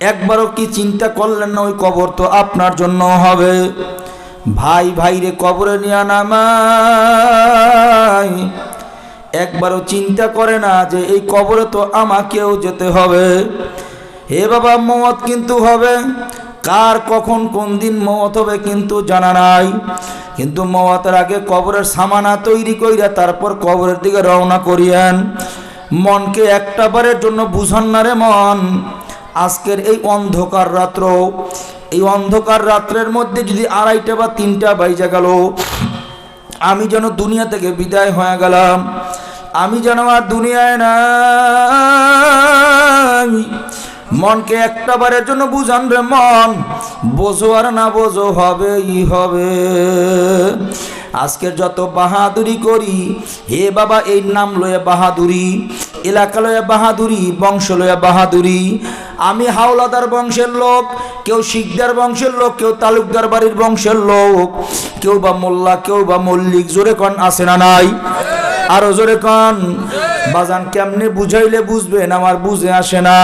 একবারও কি চিন্তা করলেন না ওই কবর তো আপনার জন্য হবে? ভাই ভাইরে কবরে নিয়ে নামাই। একবারও চিন্তা করে না যে এই কবরে তো আমাকেও যেতে হবে। হে বাবা মত কিন্তু হবে। কার কখন কোন দিন মত হবে কিন্তু জানা নাই। কিন্তু মতের আগে কবরের সামানা তৈরি করিয়া তারপর কবরের দিকে রওনা করিয়েন। মনকে একটা বারের জন্য বুঝান না রে মন। আজকের এই অন্ধকার রাত্র, এই অন্ধকার রাত্রের মধ্যে যদি আড়াইটা বা তিনটা বাইজা গেল, আমি যেন দুনিয়া থেকে বিদায় হয়ে গেলাম। আমি যেন আর দুনিয়ায় না মনকে একটা বারের জন্য বুঝান রে মন, বোঝো আর না বোঝো হবেই হবে। আজকের যত বাহাদুরি করি, হে বাবা এই নাম লয়ে বাহাদুরি, এলাকা লয়ে বাহাদুরি, বংশ লয়ে বাহাদুরি। আমি হাওলাদার বংশের লোক, কেউ শিকদার বংশের লোক, কেউ তালুকদার বাড়ির বংশের লোক, কেউ বা মোল্লা, কেউ বা মল্লিক, জোরে কন আসে না নাই? আরও জোরে কন। বাজান কেমনে বুঝাইলে বুঝবেন আমার বুঝে আসে না।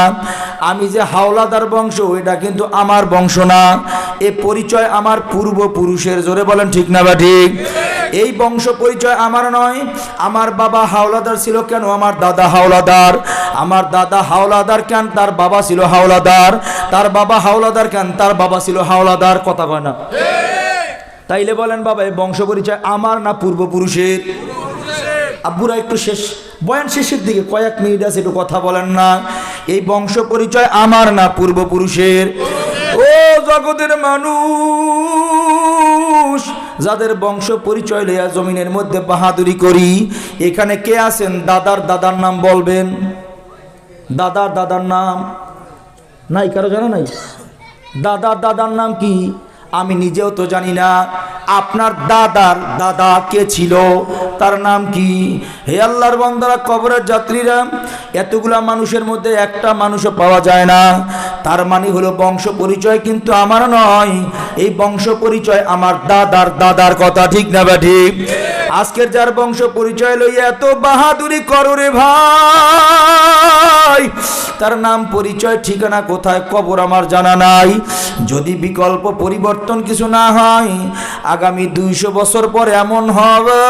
আমি যে হাওলাদার বংশ এটা কিন্তু আমার বংশ না। এ পরিচয় আমার পূর্বপুরুষের জোরে বলেন ঠিক না বা ঠিক? এই বংশ পরিচয় আমার নয়। আমার বাবা হাওলাদার ছিল কেন? আমার দাদা হাওলাদার। আমার দাদা হাওলাদার কেন? তার বাবা ছিল হাওলাদার। তার বাবা হাওলাদার কেন? তার বাবা ছিল হাওলাদার। কথা কয় না। তাইলে বলেন বাবা এই বংশ পরিচয় আমার না পূর্বপুরুষের? আব্বুরা একটু শেষ, বয়ান শেষের দিকে কয়েক মিনিট আছে, একটু কথা বলেন না। এই বংশ পরিচয় আমার না পূর্বপুরুষের। ও জগতের মানুষ, যাদের বংশ পরিচয় লইয়া জমিনের মধ্যে বাহাদুরি করি, এখানে কে আছেন? দাদার দাদার নাম বলবেন। দাদার দাদার নাম, নাই কারও জানা নাই? দাদার দাদার নাম কি? আমি নিজেও তো জানি না। আপনার দাদার, দাদা কে ছিল? তার নাম কি? হে আল্লাহর বন্দরা, কবরের যাত্রীরা, এতগুলা মানুষের মধ্যে একটা মানুষও পাওয়া যায় না। তার মানে হলো বংশ পরিচয় কিন্তু আমার নয়। এই বংশ পরিচয় আমার দাদার দাদার কথা ঠিক না বা ঠিক? আজকের যার বংশ পরিচয় লইয়া এত বাহাদুরি করো রে ভাই। তার নাম পরিচয়, ঠিকানা কোথায়, কবর আমার জানা নাই। যদি বিকল্প পরিবর্তন কিছু না হয়, আগামী দুইশো বছর পর এমন হবে।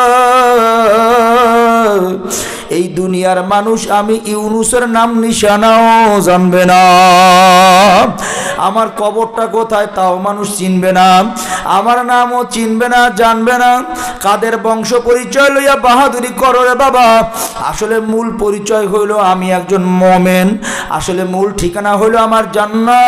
এই দুনিয়ার মানুষ আমি ইউনুসের নাম নিশানাও জানবে না। আমার কবরটা কোথায় তাও মানুষ চিনবে না। আমার নামও চিনবে না জানবে না। কাদের বংশ পরিচয় লইয়া বাহাদুরি করো রে বাবা। আসলে মূল পরিচয় হইল আমি একজন মোমেন। আসলে মূল ঠিকানা হইল আমার জান্নাত।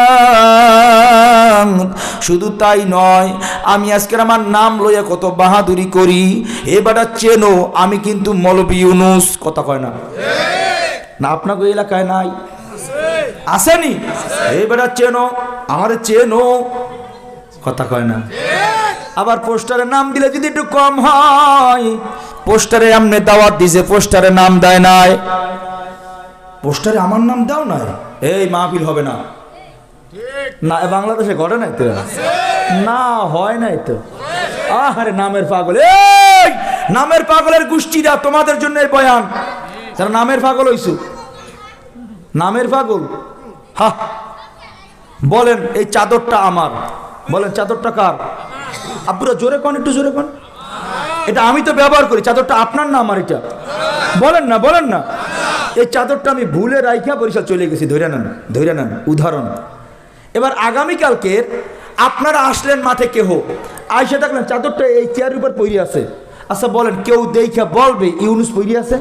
শুধু তাই নয় আমি আজকের আমার নাম লইয়া কত বাহাদুরি করি। এবারটা চেনো আমি কিন্তু মলবি ইউনুস। কথা কয় না। না আপনাকে এলাকায় নাই। আসেনি? এইবারটা চেনো, আমার চেনো। কথা কয় না। আবার পোস্টারের নাম দিলে যদি একটু কম হয়। পোস্টারে এমনি দাওয়াত দিছে, পোস্টারে নাম দেয় নাই। পোস্টারে আমার নাম দাও নাই? এই মাহফিল হবে না। না বাংলাদেশে ঘটে নাই তো? না, হয় নাই তো। আহারে, নামের পাগল। এই, নামের পাগলের গোষ্ঠীরা তোমাদের জন্য এই বয়ান। যারা নামের পাগল হইছু। নামের পাগল। হা, বলেন এই চাদরটা আমার। বলেন, চাদরটা কার? আপুরা জোরে কন, একটু জোরে কন। এটা আমি তো ব্যবহার করি, চাদরটা আপনার না আমার এটা? বলেন না বলেন না। এই চাদরটা আমি ভুলে রাইখা বরিশাল চলে গেছি ধরে নেন ধরে নেন, উদাহরণ। এবার আগামীকালকের আপনারা আসলেন মাঠে কেহ? আইসে দেখলেন চাদরটা এই চেয়ারের উপর পইরে আছে। আচ্ছা বলেন, কেউ দেখা বলবে, ইউনুস পইরে আছে?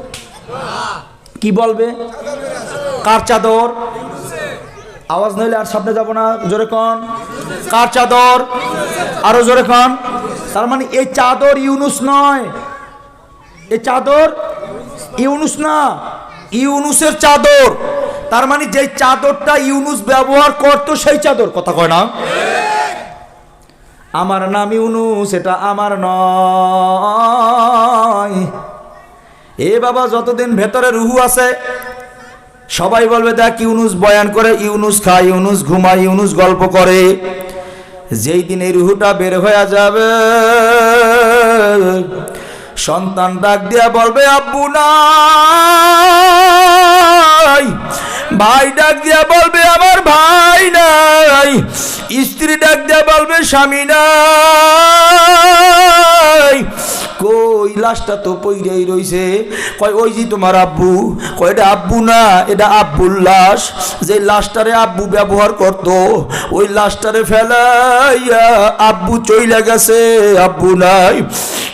কি বলবে? কার চাদর? আওয়াজ নইলে আর সামনে যাব না। জোরে কন। কার চাদর? আরও জোরে কন। তার মানে এই চাদর ইউনুস নয়। এই চাদর ইউনুস না। ইউনুসের চাদর। তার মানে যে চাদরটা ইউনুস ব্যবহার করতো, সেই চাদর। কথা কয় না? আমার নাম ইউনুস, এটা আমার নয়। এ বাবা, যতদিন ভেতরে রুহু আছে সবাই বলবে, দেখ ইউনুস বয়ান করে, ইউনুস খায় ইউনুস ঘুমায়, ইউনুস গল্প করে। যেই দিন এই রুহুটা বের হয়ে যাবে, সন্তান ডাক দিয়া বলবে, আব্বু নাই। ভাই ডাক দিয়া বলবে, আমার ভাই নাই। স্ত্রী ডাক দেয়া বলবে, স্বামী নাই। কই লাশটা তো পইরাই রইছে। কয়, ওই যে তোমার আব্বু? কয়, এটা আব্বু না, এটা আব্বুর লাশ। যে লাশটারে আব্বু ব্যবহার করত, ওই লাশটারে ফেলাইয়া আব্বু চইলা গেছে। আব্বু নাই।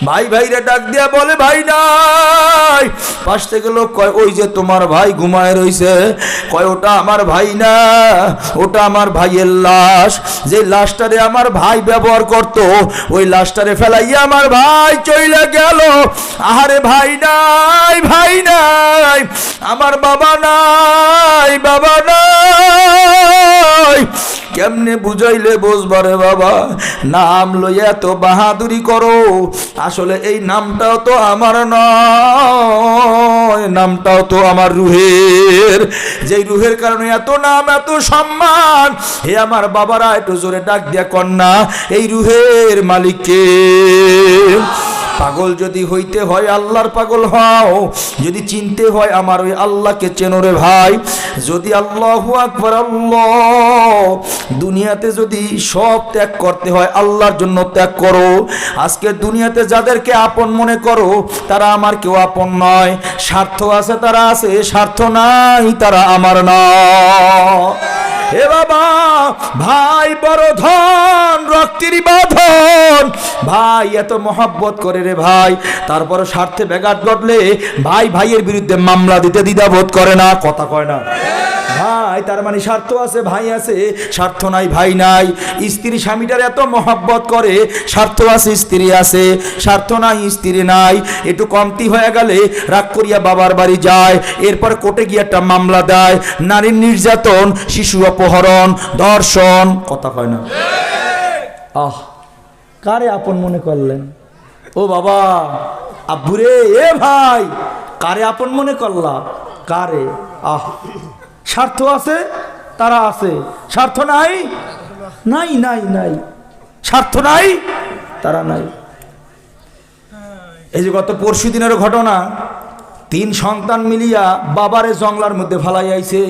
ভাই ভাইরে ডাক দিয়া বলে, ভাই নাই। পাশ থেকে লোক কয়, ওই যে তোমার ভাই ঘুমায় রইছে। কয়, ওটা আমার ভাই না, ওটা আমার ভাইয়ের লাশ। যে লাশটারে আমার ভাই ব্যবহার করত, ওই লাশটারে ফেলাইয়া আমার ভাই চইলা গেল। আহারে ভাই নাই ভাই নাই, আমার বাবা নাই বাবা নাই। কেমনে বুঝাইলে বুঝবারে বাবা? নাম লইয়া এত বাহাদুরি করো, আসলে এই নামটাও তো আমার নয়, নামটাও তো আমার রুহের। যেই রুহের কারণে এত নাম, এত সম্মান, হে আমার বাবারা, একটু জোরে ডাক দিয়া কন্যা, এই রুহের মালিককে পাগল যদি হইতে হয় আল্লাহর পাগল হও, যদি চিনতে হয় আমার ওই আল্লাহকে চেনো রে ভাই, যদি আল্লাহ আকবর, আল্লাহ, দুনিয়াতে যদি সব ত্যাগ করতে হয় আল্লাহর জন্য ত্যাগ করো, আজকে দুনিয়াতে যাদেরকে আপন মনে করো, তারা আমার কেউ আপন নয়, স্বার্থ আছে তারা আছে, স্বার্থ নাই তারা আমার নয়। হে বাবা, ভাই বড় ধন রক্তেরই বাঁধন ভাই, এত মহব্বত করে রে ভাই তারপরে স্বার্থে ব্যাঘাত ঘটলে ভাই, ভাইয়ের বিরুদ্ধে মামলা দিতে দ্বিধাবোধ করে না, কথা কয় না। ভাই, তার মানে স্বার্থ আছে, ভাই আছে, স্বার্থ নাই, ভাই নাই। স্ত্রী স্বামীটার এত মহাব্বত করে, স্বার্থ আছে, স্ত্রী আছে, স্বার্থ নাই, স্ত্রী নাই। একটু কমতি হয়ে গেলে রাগ করিয়া বাবার বাড়ি যায়, এরপর কোর্টে গিয়ে একটা মামলা দেয়। নারীর নির্যাতন, শিশু অপহরণ ধর্ষণ কথা কয় না। আহ, কারে আপন মনে করলেন? ও বাবা, আব্বুরে, এ ভাই, কারে আপন মনে করলা? কারে? আহ। স্বার্থ আছে, তারা আছে। স্বার্থ নাই? নাই নাই নাই। স্বার্থ নাই, তারা নাই। এই যে গত পরশু দিনের ঘটনা, তিন সন্তান মিলিয়া বাবারে জংলার মধ্যে ফালাই আইছে।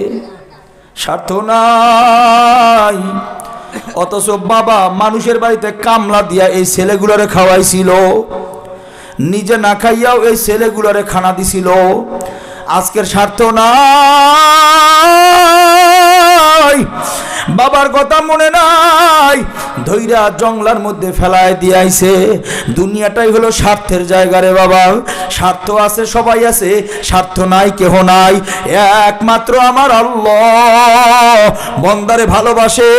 স্বার্থ নাই। অথচ বাবা মানুষের বাড়িতে কামলা দিয়া এই ছেলেগুলোরে খাওয়াইছিল। নিজে না খাইয়াও এই ছেলেগুলোরে খানা দিছিল। আজকের স্বার্থ নাই। বাবার কথা মনে নাই। ধৈরা জংলার মধ্যে ফেলায় দিয়াইছে দুনিয়াটাই হলো স্বার্থের জায়গা রে বাবা। স্বার্থ আছে, সবাই আছে। স্বার্থ নাই, কেহ নাই। একমাত্র আমার আল্লাহ। বন্দারে ভালোবাসে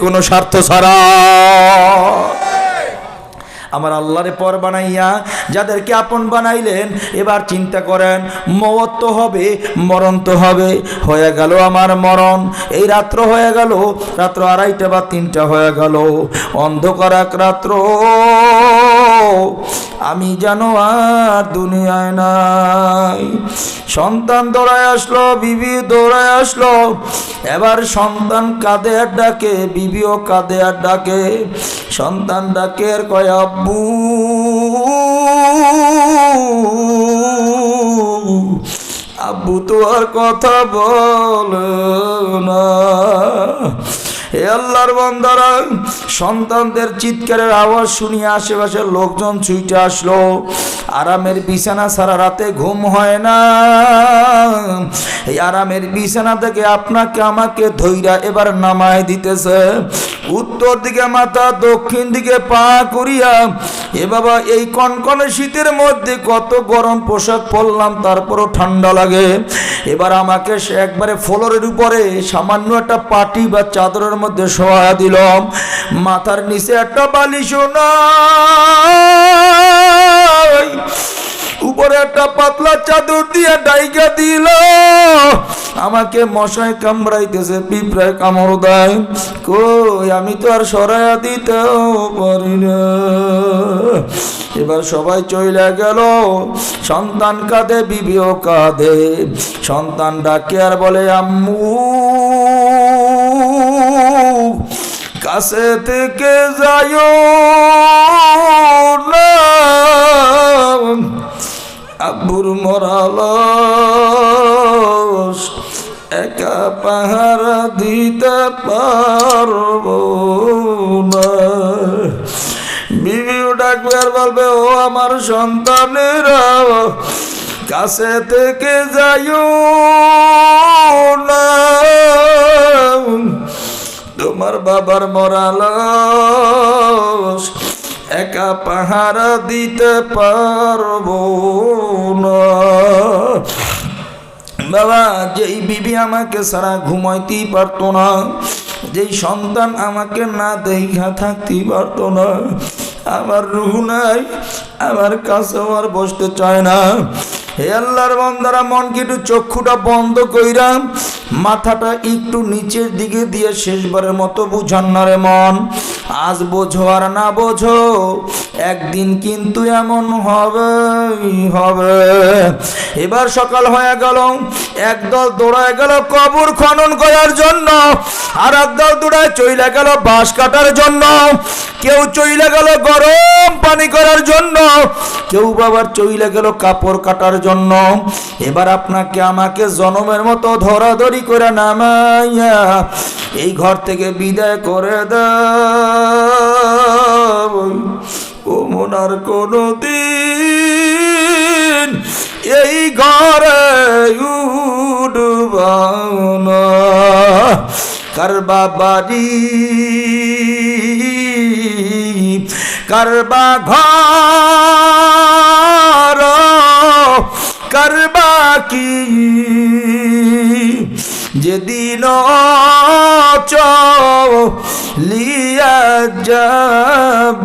কোনো স্বার্থ ছাড়া। আমার আল্লাহরে পর বানাইয়া যাদেরকে আপন বানাইলেন, এবার চিন্তা করেন মত তো হবে, মরণ তো হবে। হয়ে গেল আমার মরণ। এই রাত্র হয়ে গেল, রাত্র আড়াইটা বা তিনটা হয়ে গেল। অন্ধকার এক রাত্র। আমি যেন আর দুনিয়ায় নাই। সন্তান দৌড়ায় আসলো, বিবি দৌড়ায় আসলো। এবার সন্তান কাঁদে আর ডাকে, বিবিও কাঁদে আর ডাকে। সন্তান ডাকে আর কয়, আব্বু আব্বু তো আর কথা বল না। হে আল্লাহর বন্দারা, সন্তানদের চিৎকারের আওয়াজ শুনিয়ে আশেপাশের লোকজন ছুটে আসলো। আরামের বিছানা সারা রাতে ঘুম হয় না। এই আরামের বিছানা থেকে আপনাকে আমাকে ধৈরা এবার নামায় দিতেছে। উত্তর দিকে মাথা, দক্ষিণ দিকে পা করিয়া এ বাবা, এই কনকনে শীতের মধ্যে কত গরম পোশাক পরলাম, তারপরও ঠান্ডা লাগে। এবার আমাকে সে একবারে ফ্লোরের উপরে সামান্য একটা পাটি বা চাদরের মধ্যে শোয়া দিলাম। মাথার নিচে একটা বালিশ উপরে একটা পাতলা চাদর দিয়ে ডাইকা দিল। আমাকে মশায় কামড়াইতেছে, পিঁপড়ায় কামড় দেয়। কই, আমি তো আর সরাইয়া দিতেও পারি না। এবার সবাই চইলা গেল। সন্তান কাঁদে, বিবিও কাঁদে। সন্তান ডাকে আর বলে, আম্মু। কাছে থেকে যাইও আব্বুর মরাল একা পাহারা দিতে পারব না। বিবিও ডাকবে আর বলবে, ও আমার সন্তানেরা কাছে থেকে যাইও না? তোমার বাবার মরাল একা পাহারা দিতে পারব না। বাবা, যেই বিবি আমাকে সারা ঘুমাইতেই পারতো না, যেই সন্তান আমাকে না দেখা থাকতেই পারতো না, আমার রুহ নাই, আমার কাছেও আর বসতে চায় না। হে আল্লাহর বন্দারা, মনকে একটু চক্ষুটা বন্ধ কইরাম মাথাটা একটু নিচের দিকে দিয়ে শেষবারের মতো বুঝান না রে মন। আজ বোঝো আর না বোঝো। একদিন কিন্তু এমন হবে হবে। এবার সকাল হয়ে গেল, একদল দৌড়ায় গেল কবর খনন করার জন্য, আর একদল দৌড়ায় চইলে গেল বাঁশ কাটার জন্য। কেউ চইলে গেল গরম পানি করার জন্য, কেউ বাবার চইলে গেল কাপড় কাটার জন্য। এবার আপনাকে আমাকে জনমের মতো ধরাধরি করে নামাইয়া এই ঘর থেকে বিদায় করে দাও ও মনার কোনো দিন এই ঘরে উঠবানা কারবা বাড়ি কারবা ঘর কারবা কি যেদিন লিয়া যাব,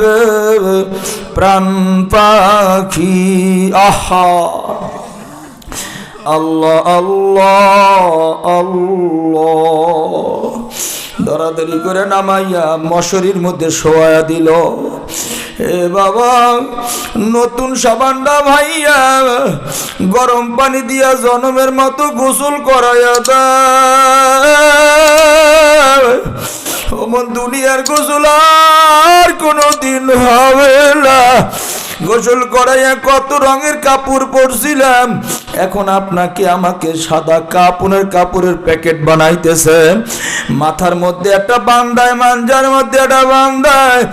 প্রাণ পাখি, আহা। আল্লাহ আল্লাহ আল্লাহ। দরাদরি করে নামাইয়া মশরির মধ্যে শোয়া দিল। এ বাবা, নতুন সাবানটা ভাইয়া, গরম পানি দিয়া জনমের মতো গোসল করাইয়া দেয় দুনিয়ার গোসল আর কোনো দিন হবে না। গোসল করাইয়া কত রঙের কাপড় পরছিলাম। এখন আপনাকে আমাকে সাদা কাপড়ের কাপড়ের প্যাকেট বানাইতেছে। মাথার মধ্যে একটা বান্দায়, মাঞ্জার মধ্যে একটা বান্দায়,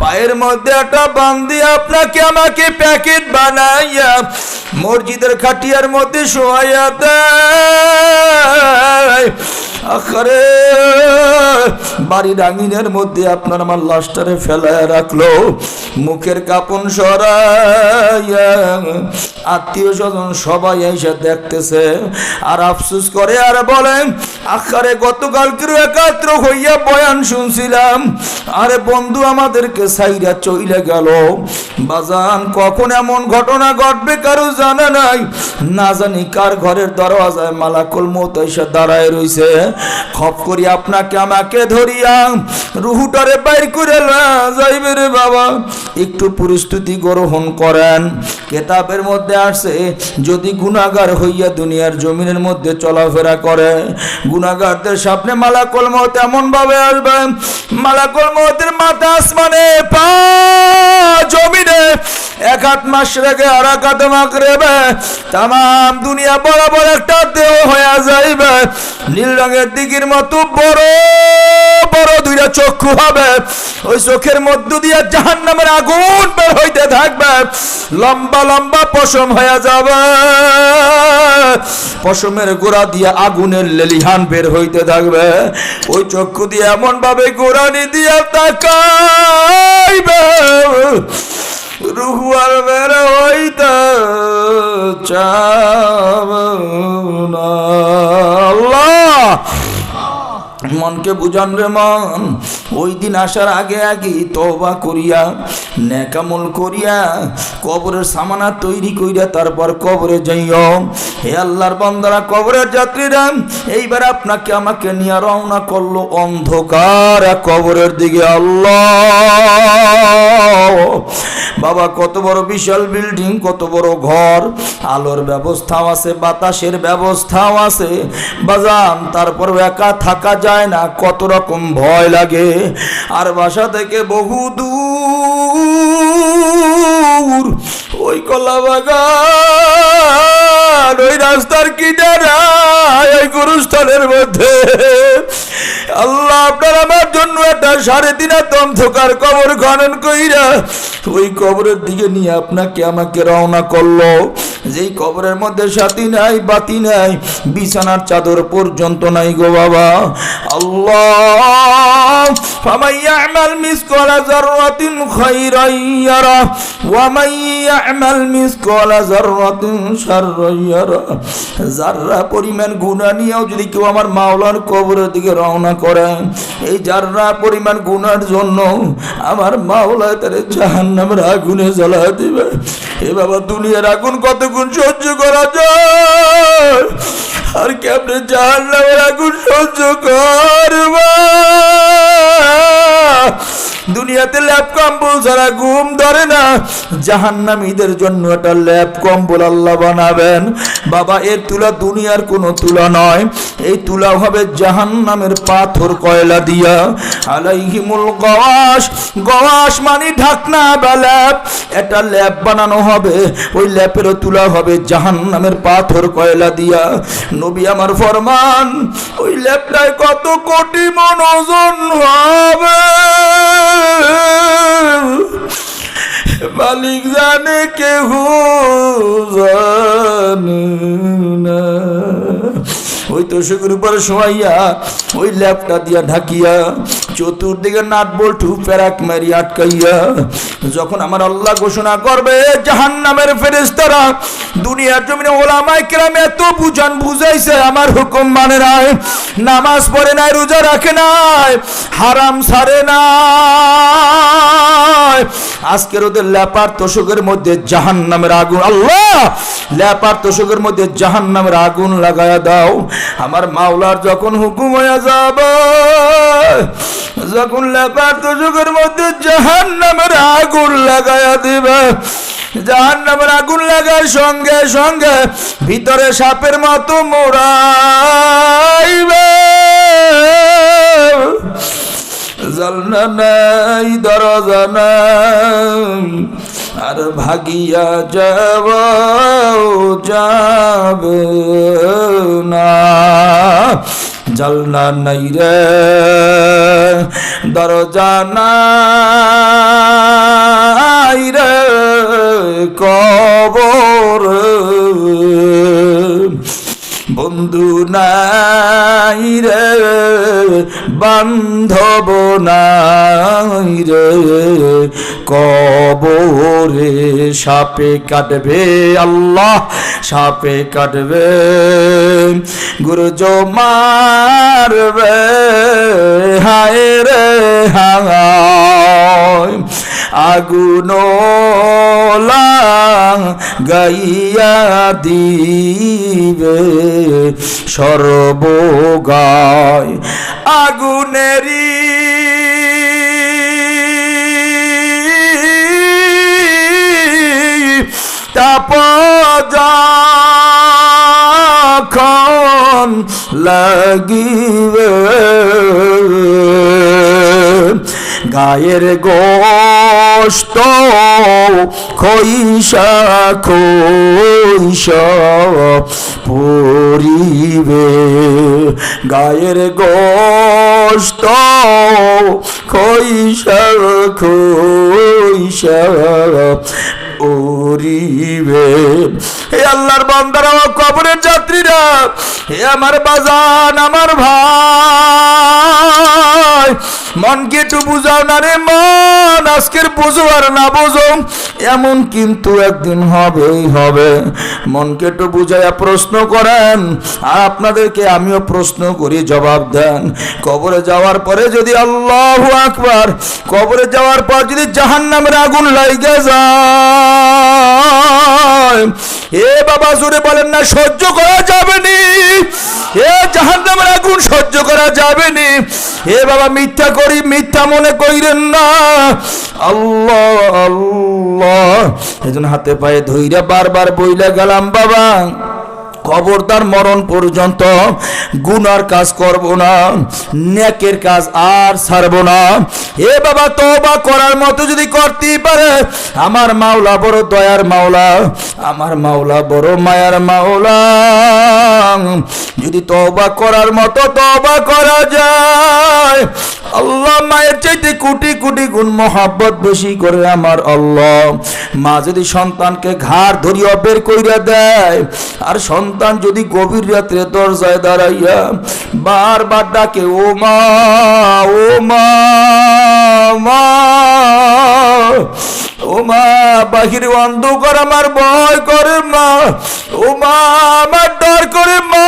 পায়ের মধ্যে একটা বান্দি আপনাকে আমাকে প্যাকেট বানাইয়া মসজিদের খাটিয়ার মধ্যে শোয়াইয়া দেয়। আখারে বাড়ির আঙিনের মধ্যে আপনার আমার লাশটারে ফেলায় রাখল। মুখের কাপন সরাইয়া আত্মীয় স্বজন সবাই এসে দেখতেছে। আর আফসুস করে আর বলেন আখারে গতকালকের একাত্র হইয়া বয়ান শুনছিলাম। আরে বন্ধু, আমাদেরকে সাইরা চইলে গেল। বাজান, কখন এমন ঘটনা ঘটবে কারও জানা নাই। না জানি কার ঘরের দরওয়াজায় মালাকুল মত এসে দাঁড়ায় রইছে। খপ করি আপনাকে, আমাকে ধরিয়া রুহুটারে বাইর করে যাইবে রে বাবা। একটু পরিস্থিতি গ্রহণ করেন। কেতাবের মধ্যে আসছে যদি গুণাগার হইয়া দুনিয়ার জমিনের মধ্যে চলাফেরা করে গুণাগারদের সামনে মালাকুল মত এমন ভাবে আসবে, মালাকুল মতের মাথা আসমানে জমিনে এক হাত মাস রেখে আর এক হাতে মাক রেবে তাম দুনিয়া বরাবর একটা দেহ হয়ে যাইবে, নীল রঙের দিকের মতো বড় বড় দুইটা চক্ষু হবে। ওই চোখের মধ্য দিয়ে জাহান নামের আগুন বের হইতে থাকবে। লম্বা লম্বা পশম হয়ে যাবে। পশমের গোড়া দিয়ে আগুনের লেলিহান বের হইতে থাকবে। ওই চক্ষু দিয়ে এমন ভাবে গোড়ানি দিয়ে তাকাইবে। রুহু আর বের হইতে চাব না। মনকে বুঝান রে মন। ওই দিন আসার আগে আগে তবা করিয়া নেকামল করিয়া, কবরের সামানা তৈরি করিয়া তারপর কবরে যাইও। হে আল্লাহর বন্দারা, কবরের যাত্রীরা, এইবার আপনাকে আমাকে নিয়ে রওনা করল অন্ধকার কবরের দিকে আল্লাহ। বাবা, কত বড় বিশাল বিল্ডিং, কত বড় ঘর। আলোর ব্যবস্থাও আছে, বাতাসের ব্যবস্থাও আছে। বাজান তারপর একা থাকা যায় না, কত রকম ভয় লাগে। আর বাসা থেকে বহু দূর, ওই কলা বাগান ওই রাস্তার কি নাই এই গুরুস্থানের মধ্যে। আল্লাহ আপনার আমার জন্য একটা সাড়ে হাত অন্ধকার কবর খনন কইরা ওই কবরের দিকে নিয়ে আপনাকে আমাকে রওনা করল। যেই কবরের মধ্যে সাথী নাই, বাতি নাই, বিছানার চাদর পর্যন্ত নাই গো বাবা। আল্লাহ ইয়ামাল মিসকালা যাররাতিন খাইরান ইয়ারা ওয়া মান ইয়ামাল মিসকালা যাররাতিন শাররান ইয়ারা। পরিমাণ গুনাহ নিয়েও যদি কেউ আমার মাওলার কবরের দিকে রওনা করে। এই যাররা পরিমাণ গুনার জন্য আমার মাওলা তার জাহান্নামের আগুনে জ্বালা দিবে। এ বাবা, দুনিয়ার আগুন কত গুণ সহ্য করা যায়? আর কেমনে জাহান্নামের আগুন সহ্য করবা? দুনিয়াতে ল্যাপ কম্বল ছাড়া ঘুম ধরে না। জাহান্নামীদের জন্য একটা ল্যাপ কম্বল আল্লাহ বানাবেন। বাবা এর তুলা দুনিয়ার কোনো তুলা নয়। এই তুলা হবে জাহান্নামের পাথর কয়লা দিয়া। আলাইহিমুল গওয়াস গওয়াস মানে ঢাকনা বা ল্যাপ। একটা ল্যাপ বানানো হবে। ওই ল্যাপেরও তুলা হবে জাহান্নামের পাথর কয়লা দিয়া। নবী আমার ফরমান, ওই ল্যাপটায় কত কোটি মন ওজন হবে। মালিক জানে কেহ জানে না। ওই তোষকের উপর শোয়াইয়া ওই ল্যাপটা দিয়া ঢাকিয়া চতুর্দিকে নাট বল্টু প্যারাক মারি আটকাইয়া যখন আমার আল্লাহ ঘোষণা করবে জাহান নামের ফেরেস্তারা দুনিয়ার জমিনে ওলামাই কেরাম এত বুঝান বুঝাইছে, আমার হুকুম মানে নাই। নামাজ পড়ে নাই, রোজা রাখে নাই, হারাম সারে নাই। আজকের ওদের ল্যাপার তোষকের মধ্যে জাহান নামের আগুন, আল্লাহ! ল্যাপার তোষকের মধ্যে জাহান নামের আগুন লাগায়া দাও। আমার মাওলার যখন হুকুম হয়ে যাব, যখন লেপার তো যুগের মধ্যে জাহান নামের আগুন লাগাইয়া দিবে জাহান নামের আগুন লাগায় সঙ্গে সঙ্গে ভিতরে সাপের মতো মোড়াইবে। জালনা নাই, দরজা নাই, আর ভাগিয়া যাব যাব না। জালনা নাই রে, দরজা নাই রে, কবর বন্ধু নাই রে বান্ধব নাই রে কবরে সাপে কাটবে আল্লাহ সাপে কাটবে। গুরু মারবে হায় রে হায়। আগুন গাইয়া দিবে সর্বগায় আগুনেরি তাপ লাগিবে। গায়ের গোস্ত খইসা খইসা পরিবে। গায়ের গোস্ত খইসা খইসা ওরিবে হে আল্লাহর বান্দারা, ও কবরের যাত্রীরা, হে আমার বাজান, আমার ভাই মনকে একটু বুঝাও না রে মন, আজকের বুঝো আর না বুঝো, এমন কিন্তু একদিন হবেই হবে। মনকে একটু বুঝাইয়া প্রশ্ন করেন আর আপনাদেরকে আমিও প্রশ্ন করি, জবাব দেন। কবরে যাওয়ার পরে যদি আল্লাহ আকবার, কবরে যাওয়ার পর যদি জাহান নামের আগুন লাইগে যায় এ বাবা জুড়ে বলেন না, সহ্য করা যাবে নি। এ জাহান নামের আগুন সহ্য করা যাবে নি। এ বাবা মিথ্যা করি, মিথ্যা মনে কইরেন না। আল্লাহ আল্লাহ। এজন্য হাতে পায়ে ধইরা বারবার বইলা গেলাম, বাবা। খবরদার মরণ পর্যন্ত গুনার কাজ করব না, নেকের কাজ আর ছাড়ব না। এ বাবা, তওবা করার মতো যদি করতেই পারে, আমার মাওলা বড় দয়ার মাওলা, আমার মাওলা বড় মায়ার মাওলা। যদি তওবা করার মতো তওবা করা যায়, আল্লাহ মায়ের চাইতে কোটি কোটি গুণ মহাব্বত বেশি করে আমার আল্লাহ। মা যদি সন্তানকে ঘাড় ধরিয়া বের কইরা দেয়, আর সন্তান যদি গভীর রাত্রে দরজায় দাঁড়াইয়া বারবার ডাকে, ও মা ও মা মা, ও মা, বাহিরে অন্ধকার আমার ভয় করে মা, ও মা, আমার ডর করে মা,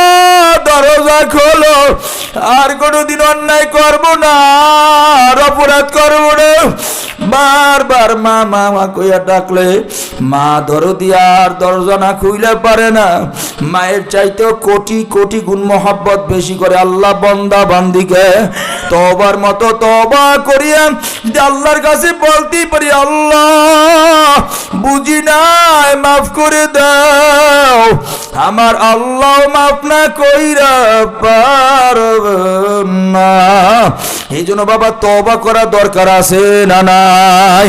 দরজা খোলো, আর কোনোদিন অন্যায় করব না, আর অপরাধ করব না বারবার মা মা মা কইয়া ডাকলে, মা দরদি আর দরজা না খুইলে পারে না। মায়ের চাইতেও কোটি কোটি গুণ মহাব্বত বেশি করে আল্লাহ বন্দা বান্দিকে। তবার মতো তবা করিয়া যদি আল্লাহর কাছে বলতেই পারি, আল্লাহ, বুঝি নাই, মাফ করে দাও। আমার আল্লাহ মাফ না কইরা পারব না। এই জন্য বাবা তবা করা দরকার আছে না না নাই।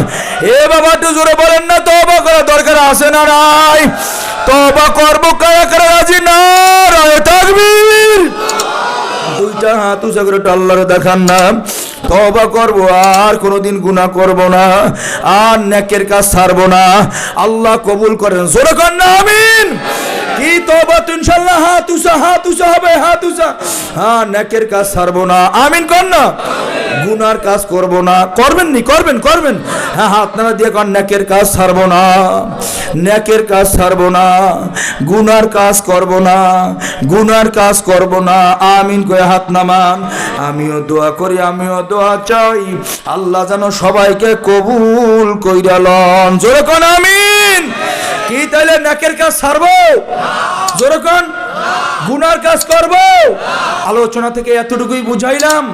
এ বাবা, একটু জোরে বলেন না তবা করা দরকার আছে না নাই? তবা করব কারা কারা রাজি? না রায় তাকবীর। দুইটা হাত উঁচা করে একটু দেখান না। তবা করব, আর কোনোদিন গুনাহ করব না, আর নেকের কাজ ছাড়বো না। আল্লাহ কবুল করেন। জোরে কর না, আমিন। কি তবা তো ইনশাআল্লাহ, হাত উঁচা হাত উঁচা হবে, হাত উঁচা। হ্যাঁ নেকের কাজ ছাড়বো না। আমিন কর না? গুনার কাজ করব না। করবেন নি? করবেন করবেন। হ্যাঁ হাত নাড়া দিয়ে কর, নেকের কাজ ছাড়বো না। নেকের কাজ ছাড়বো না। গুনার কাজ করব না। গুনার কাজ করব না। আমিন কয়ে হাত নামান। আমিও দোয়া করি, আমিও দোয়া চাই। আল্লাহ যেন সবাইকে কবুল কইরা লন। জোরে কোন, আমিন। কি তাইলে নেকের কাজ জোরে কোন। গুনার কাজ করব? আলোচনা থেকে এতটুকুই বুঝাইলাম।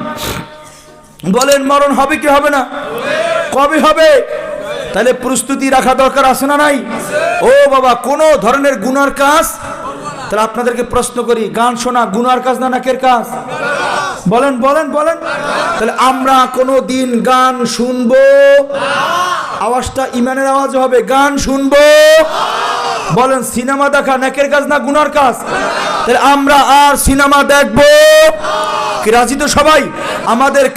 বলেন, মরণ হবে কি হবে না? কবে হবে? তাহলে প্রস্তুতি রাখা দরকার আছে না নাই? ও বাবা, কোন ধরনের গুনার কাজ? তাহলে আপনাদেরকে প্রশ্ন করি, গান শোনা গুনার কাজ না নাকের কাজ? বলেন বলেন বলেন। তাহলে আমরা কোনো দিন গান শুনব আওয়াজটা ইমানের আওয়াজ হবে, গান শুনব। বলেন, সিনেমা দেখা নেকের কাজ না গুনার কাজ? তাহলে আমরা আর সিনেমা দেখব। রাজি তো সবাই? আমাদের